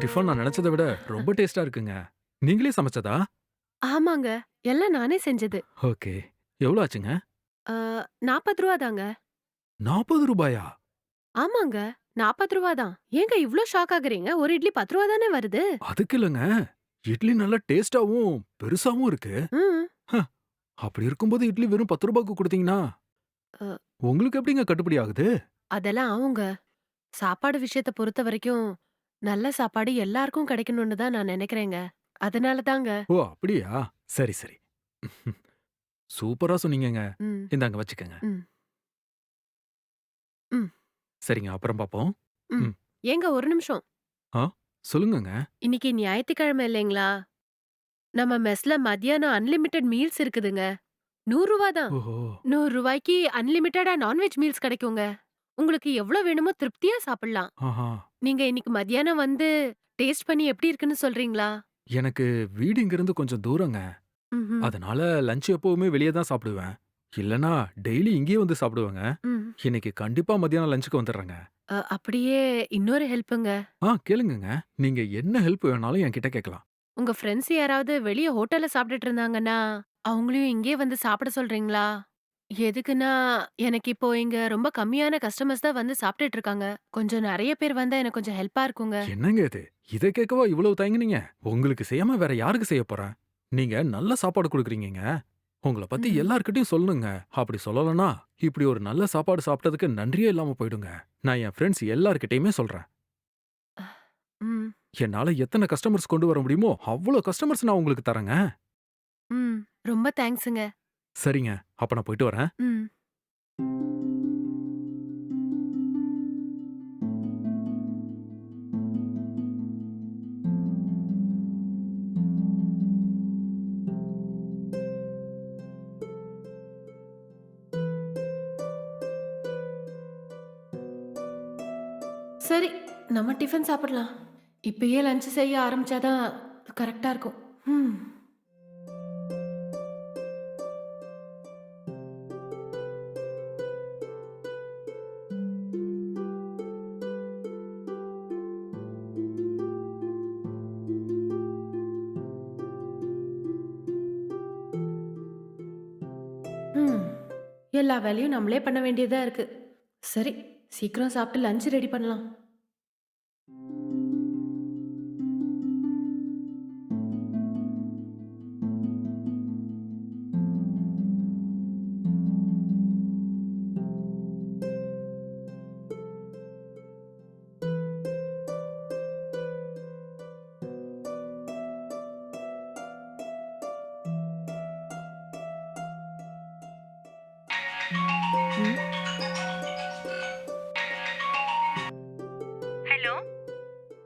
Tiffin நான் நினைச்சதை விட ரொம்ப டேஸ்டா இருக்குங்க. நீங்களே சமைச்சதா? ஆமாங்க. எல்லாம் நானே செஞ்சது. ஓகே. எவ்வளோ ஆச்சுங்க? நாற்பது ரூபா தாங்க. நாற்பது ரூபாயா? ஆமாங்க. நாற்பது ரூபா தான். ஏங்க இவ்ளோ ஷாக் ஆகுறீங்க? ஒரு இட்லி பத்து ரூபா தானே வருது? அதுக்கு இல்லைங்க. இட்லி நல்லா டேஸ்டாவும் பெருசாவும் இருக்கு. ம். அப்படி இருக்கும்போது இட்லி வெறும் பத்து ரூபாய்க்கு கொடுத்தீங்கன்னா. உங்களுக்கு எப்படிங்க கட்டுப்படி ஆகுது? அதெல்லாம் ஆவுங்க சாப்பாடு விஷயத்த பொறுத்த வரைக்கும் நல்ல சாப்பாடு எல்லாருக்கும் கிடைக்கணும்னு தான் நான் நினைக்கிறேங்க. அதனால தாங்க. ஓ! அப்படியா? சரி சரி. சூப்பரா சொன்னீங்கங்க. ம். இந்தாங்க வச்சுக்கங்க. ம். ம். சரிங்க அப்புறம் பாப்போம். ஏங்க ஒரு நிமிஷம். சொல்லுங்கங்க. இன்னைக்கு ஞாயிற்றுக்கிழமை இல்லைங்களா? நம்ம மெஸ்ல மத்தியானம் அன்லிமிட்டெட் மீல்ஸ் இருக்குதுங்க. நூறு ரூபா தான். ஓஹோ! நூறு ரூபாய்க்கு அன்லிமிட்டடா நான்வெஜ் மீல்ஸ் கிடைக்குங்க. உங்களுக்கு எவ்வளவு வேணுமோ திருப்தியா சாப்பிடலாம். ஆஹா. நீங்க இன்னைக்கு மத்தியானம் வந்து டேஸ்ட் பண்ணி எப்படி இருக்குன்னு சொல்றீங்களா? எனக்கு வீடு இங்கிருந்து கொஞ்சம் தூரங்க. ம்ஹும். அதனால லஞ்ச் எப்பவுமே வெளியே தான் சாப்பிடுவேன். இல்லனா டெய்லி இங்கேயே வந்து சாப்பிடுவேங்க. ம். இன்னைக்கு கண்டிப்பா மத்தியானம் லஞ்சுக்கு வந்துடுறேங்க. அ, அப்படியே இன்னொரு ஹெல்ப்புங்க. ஆ கேளுங்கங்க. நீங்க என்ன ஹெல்ப் வேணாலும் என்கிட்ட கேட்கலாம். உங்க ஃப்ரெண்ட்ஸ் யாராவது வெளிய ஹோட்டல்ல சாப்பிட்டுட்டு இருந்தாங்கன்னா அவங்களையும் இங்கே வந்து சாப்பிட சொல்றீங்களா? எதுக்குன்னா எனக்கு இப்போ இங்க ரொம்ப கம்மியான கஸ்டமர்ஸ் தான் வந்து சாப்பிட்டுட்டு இருக்காங்க. கொஞ்சம் நிறைய பேர் வந்தா எனக்கு கொஞ்சம் ஹெல்ப்பா இருக்குங்க. என்னங்க இது? இதை கேட்கவா இவ்வளவு தயங்குனீங்க? உங்களுக்கு செய்யாம வேற யாருக்கு செய்ய போறேன்? நீங்க நல்ல சாப்பாடு கொடுக்குறீங்கங்க. உங்களை பத்தி ம். எல்லார்கிட்டயும் சொல்லணுங்க அப்படி சொல்லலனா இப்படி ஒரு நல்ல சாப்பாடு சாப்பிட்டதுக்கு நன்றியே இல்லாம போயிடுங்க. நான் என் ஃப்ரெண்ட்ஸ் எல்லார்கிட்டயுமே சொல்றேன். ம். என்னால எத்தனை கஸ்டமர்ஸ் கொண்டு வர முடியுமோ அவ்வளவு கஸ்டமர்ஸ் நான் உங்களுக்கு தரேங்க. ம் ரொம்ப தேங்க்ஸுங்க. சரிங்க. அப்ப நான் போயிட்டு வரேன். ம். சரி நம்ம டிஃபன் சாப்பிடலாம். இப்பயே லஞ்ச் செய்ய ஆரம்பிச்சாதான் கரெக்டா இருக்கும். ம். எல்லா வேலையும் நம்மளே பண்ண வேண்டியதாக இருக்குது சரி சீக்கிரம் சாப்பிட்டு லஞ்ச் ரெடி பண்ணலாம்.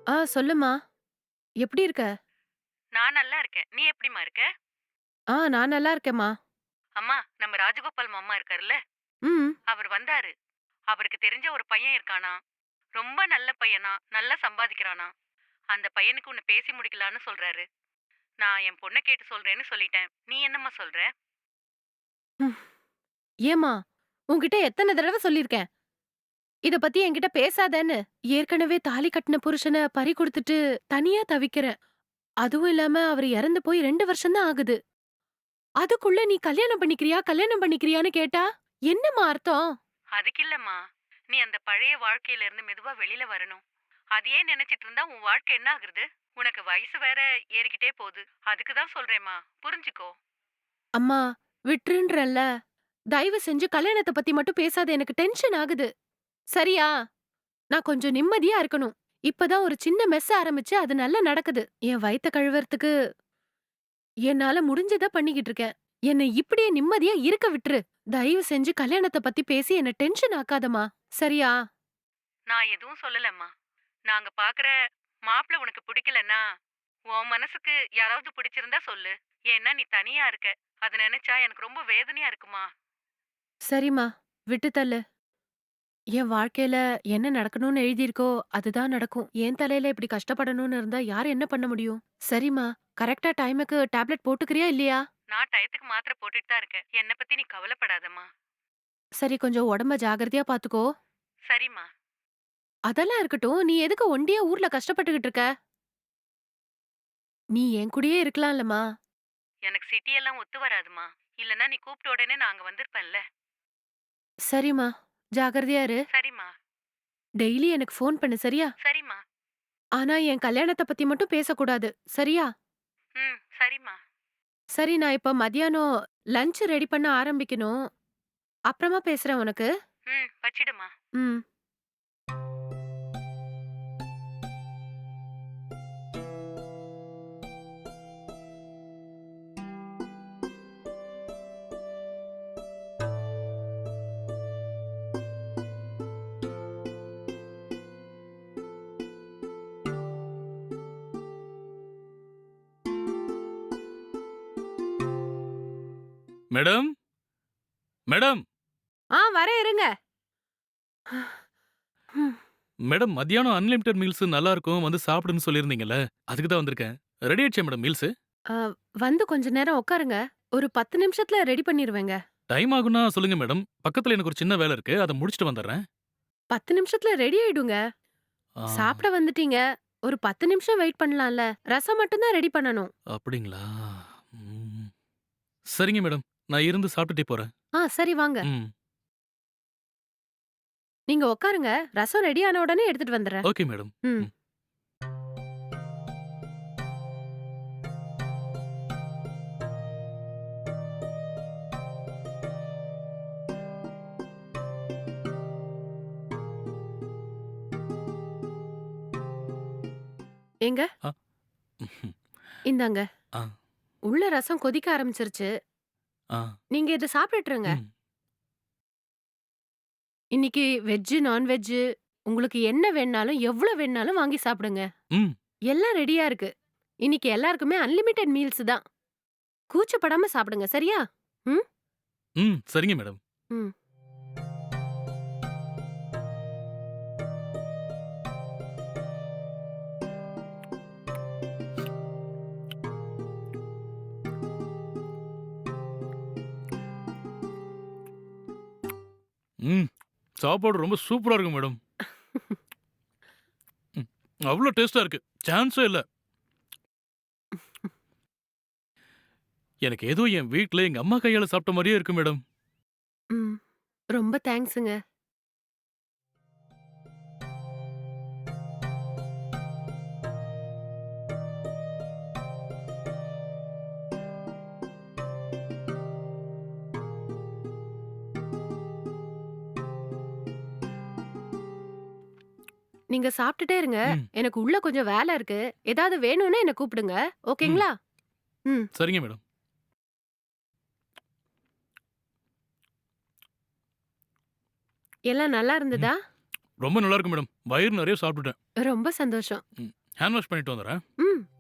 ஆ சொல்லுமா எப்படி இருக்க? நான் நல்லா இருக்கேன். நீ எப்படிம்மா இருக்க? ஆ நான் நல்லா இருக்கேம்மா. அம்மா நம்ம ராஜகோபால் மாமா இருக்காருல்ல? ம். அவர் வந்தாரு. அவருக்கு தெரிஞ்ச ஒரு பையன் இருக்கானா? ரொம்ப நல்ல பையனா? நல்லா சம்பாதிக்கிறானா? அந்த பையனுக்கு உன்னை பேசி முடிக்கலான்னு சொல்றாரு. நான் என் பொண்ணை கேட்டு சொல்றேன்னு சொல்லிட்டேன். நீ என்னம்மா சொல்ற? ஏமா உன்கிட்ட எத்தனை தடவை சொல்லிருக்கேன் இத பத்தி என்கிட்ட பேசாதேன்னு ஏற்கனவே தாலி கட்டின புருஷனை பறி கொடுத்துட்டு தனியா தவிக்கிறேன் அதுவும் இல்லாம அவர் இறந்து போய் ரெண்டு வருஷம் தான் ஆகுது. அதுக்குள்ள நீ கல்யாணம் பண்ணிக்கிறியா கல்யாணம் பண்ணிக்கிறியான்னு கேட்டா என்னம்மா அர்த்தம்? அதுக்கு இல்லம்மா. நீ அந்த பழைய வாழ்க்கையில இருந்து மெதுவா வெளியில வரணும். அதையே நினைச்சிட்டு இருந்தா உன் வாழ்க்கை என்ன ஆகுறது? உனக்கு வயசு வேற ஏறிக்கிட்டே போகுது. அதுக்கு தான் சொல்றேம்மா. புரிஞ்சுக்கோ. அம்மா விட்டுருன்றல்ல. தயவு செஞ்சு கல்யாணத்தை பத்தி மட்டும் பேசாத. எனக்கு டென்ஷன் ஆகுது. சரியா? நான் கொஞ்சம் நிம்மதியா இருக்கணும். இப்பதான் ஒரு சின்ன மெஸ் ஆரம்பிச்சு அது நல்லா நடக்குது. என் வயித்த கழுவறதுக்கு என்னால முடிஞ்சத பண்ணிக்கிட்டு இருக்கேன். என்னை இப்படியே நிம்மதியா இருக்க விட்டுரு. தயவு செஞ்சு கல்யாணத்தை பத்தி பேசி என்ன டென்ஷன் ஆக்காதம்மா. சரியா? நான் எதுவும் சொல்லலம்மா. நாங்க பாக்குற மாப்பிள உனக்கு பிடிக்கலன்னா உன் மனசுக்கு யாராவது பிடிச்சிருந்தா சொல்லு. ஏன்னா நீ தனியா இருக்க. அத நினைச்சா எனக்கு ரொம்ப வேதனையா இருக்குமா? சரிம்மா. விட்டு தள்ளு என் வாழ்க்கையில என்ன நடக்கணும்னு எழுதியிருக்கோ அதுதான் நடக்கும். என் தலையில இப்படி கஷ்டப்படணும்னு இருந்தா யார் என்ன பண்ண முடியும்? சரிம்மா கரெக்டா டைமுக்கு டேப்லெட் போட்டுக்கிறியா இல்லையா? நான் டயத்துக்கு மாத்திரை போட்டுட்டு தான் இருக்கேன். என்னை பத்தி நீ கவலைப்படாதம்மா. சரி கொஞ்சம் உடம்ப ஜாகிரதையா பாத்துக்கோ. சரிம்மா. அதெல்லாம் இருக்கட்டும். நீ எதுக்கு ஒண்டியா ஊர்ல கஷ்டப்பட்டுக்கிட்டு இருக்க? நீ என் கூடயே இருக்கலாம்லம்மா. எனக்கு சிட்டியெல்லாம் ஒத்து வராதுமா இல்லனா நீ கூப்பிட்ட உடனே நான் அங்க வந்திருப்பேன்ல. சரிம்மா. ஜாகிரதையா இரு. சரிம்மா. டெய்லி எனக்கு ஃபோன் பண்ணு சரியா? சரிம்மா. ஆனா என் கல்யாணத்தை பத்தி மட்டும் பேசக்கூடாது சரியா? ம் சரிம்மா. சரி நான் இப்ப மத்தியானம் லஞ்ச் ரெடி பண்ண ஆரம்பிக்கணும். அப்புறமா பேசுறேன் உனக்கு. ம் வச்சிடுமா ம். மேடம்? மேடம்? ஆ வரேன் இருங்க. மேடம் மத்தியானம் அன்லிமிட்டெட் மீல்ஸ் நல்லா இருக்கும் வந்து சாப்பிடுன்னு சொல்லியிருந்தீங்கல்ல அதுக்கு தான் வந்திருக்கேன். ரெடி ஆயிடுச்சா மேடம் மீல்ஸ் வந்து கொஞ்ச நேரம் உட்காருங்க. ஒரு பத்து நிமிஷத்துல ரெடி பண்ணிருவேங்க. டைம் ஆகும்னா சொல்லுங்க மேடம் பக்கத்துல எனக்கு ஒரு சின்ன வேலை இருக்கு அதை முடிச்சுட்டு வந்துடுறேன். பத்து நிமிஷத்துல ரெடி ஆயிடுங்க. ஆ, சாப்பிட வந்துட்டீங்க ஒரு பத்து நிமிஷம் வெயிட் பண்ணலாம்ல ரசம் மட்டும்தான் ரெடி பண்ணணும். அப்படிங்களா? ம். சரிங்க மேடம். நான் இருந்து சாப்பிட்டுட்டே போறேன். ஆ சரி வாங்க. ம். நீங்க உட்காருங்க ரசம் ரெடி ஆன உடனே எடுத்துட்டு வந்துடுறேன். Okay madam. ம். ம். எங்க? ஆ. இந்தாங்க. ஆ. உள்ள ரசம் கொதிக்க ஆரம்பிச்சிருச்சு. ஆ, நீங்க இதை சாப்பிட்டுருங்க ம். இன்னைக்கு வெஜ்ஜு நான்வெஜ்ஜு உங்களுக்கு என்ன வேணாலும் எவ்வளவு வேணாலும் வாங்கி சாப்பிடுங்க. ம். எல்லாம் ரெடியா இருக்கு. இன்னைக்கு எல்லாருக்குமே அன்லிமிட்டெட் மீல்ஸ் தான். கூச்சப்படாம சாப்பிடுங்க சரியா? ம் சரிங்க மேடம். ம். ம் சாப்பாடு ரொம்ப சூப்பராக இருக்கு மேடம். ம், அவ்வளோ டேஸ்ட்டாக இருக்கு. சான்ஸே இல்லை. எனக்கு ஏதோ என் வீட்டில் எங்கள் அம்மா கையால் சாப்பிட்ட மாதிரியே இருக்கு மேடம். ம் ரொம்ப தேங்க்ஸுங்க. நீங்க சாப்பிட்டுட்டே இருங்க. ம். எனக்கு உள்ள கொஞ்சம் வேலை இருக்கு. ஏதாவது வேணும்னா என்ன கூப்பிடுங்க. ஓகேங்களா? சரிங்க மேடம். எல்லாம் நல்லா இருந்ததா? ரொம்ப நல்லா இருக்கு மேடம். வயிறு நிறைய சாப்பிட்டுட்டேன். ரொம்ப சந்தோஷம். ஹேண்ட் வாஷ் பண்ணிட்டு வந்துடுறேன். ம்.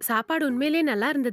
சாப்பாடு உண்மையிலேயே நல்லா இருந்ததா?